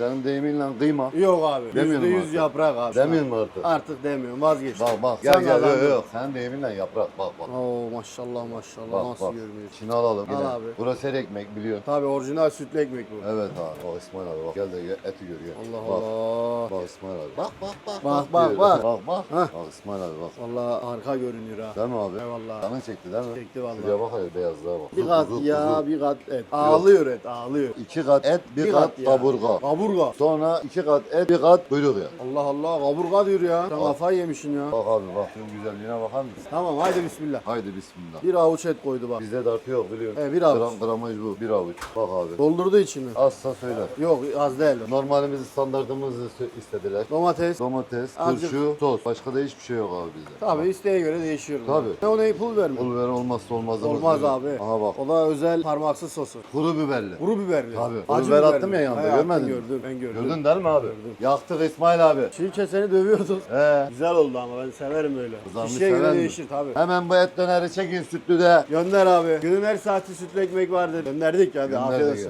Senin deyiminle kıyma. Yok abi. Demiyorum Yüzde yüz artık. yaprak abi. Demiyor mu artık? Artık demiyorum vazgeçtim. Bak bak Sen gel gel kazandın. yok yok. Senin deyiminle yaprak bak bak. Oo maşallah maşallah Bak nasıl bak. görünüyor. İçini alalım. Al abi. Burası her ekmek biliyorsun. Tabi orijinal sütlü ekmek bu. Evet abi. Bak İsmail abi bak. Gel de gel, eti gör gel. Allah. Allah. Bak. Bak bak bak. Bak, bak, bak. Bak bak. Hah. Bak İsmail abi bak. Vallahi harika görünüyor ha. Değil mi abi? Eyvallah. Canın çekti değil mi? Çekti vallahi. Şuraya bak hele beyazlığa bak. Bir kat kuzu, ya kuzu. bir kat et. Ağlıyor et ağlıyor. İki kat et, bir, Bir kat, kat ya. kaburga. Kaburga. Sonra iki kat et, bir kat kuyruk ya. Allah Allah kaburga diyor ya. Sen kafayı yemişsin ya. Bak abi bak şunun güzelliğine bakar mısın? Tamam haydi bismillah. Haydi bismillah. Bir avuç et koydu bak. Bizde dartı yok biliyorsun. He, bir avuç. Gram, gramaj bu, bir avuç. Bak abi. Doldurdu içini. Azsa söyler. Yok az değil. Normalimizi standartımızı sö- istediler. Domates. Domates, Azıcık. turşu, sos. Başka da hiçbir şey yok abi bizde. Tabi isteğe göre değişiyor. Tabii. Ne o neyi pul verme. Pul biber olmazsa olmazımız. Olmaz abi. Aha bak. O da özel parmaksız sosu. Kuru biberli. Kuru biberli. Tabii. Kuru Acı biber biberli. attım ya yanında, He, attın, görmedin mi? Gördüm ben gördüm. Gördün değil mi abi? Yaktık İsmail abi. Çiğ keseni dövüyordun. He. Güzel oldu ama ben severim öyle. Kızarmış Kişiye göre seven mi? değişir tabi. Hemen bu et döneri çekin sütlü de. Gönder abi. Günün her saati sütlü ekmek vardır. Gönderdik hadi afiyet Gönderdik olsun.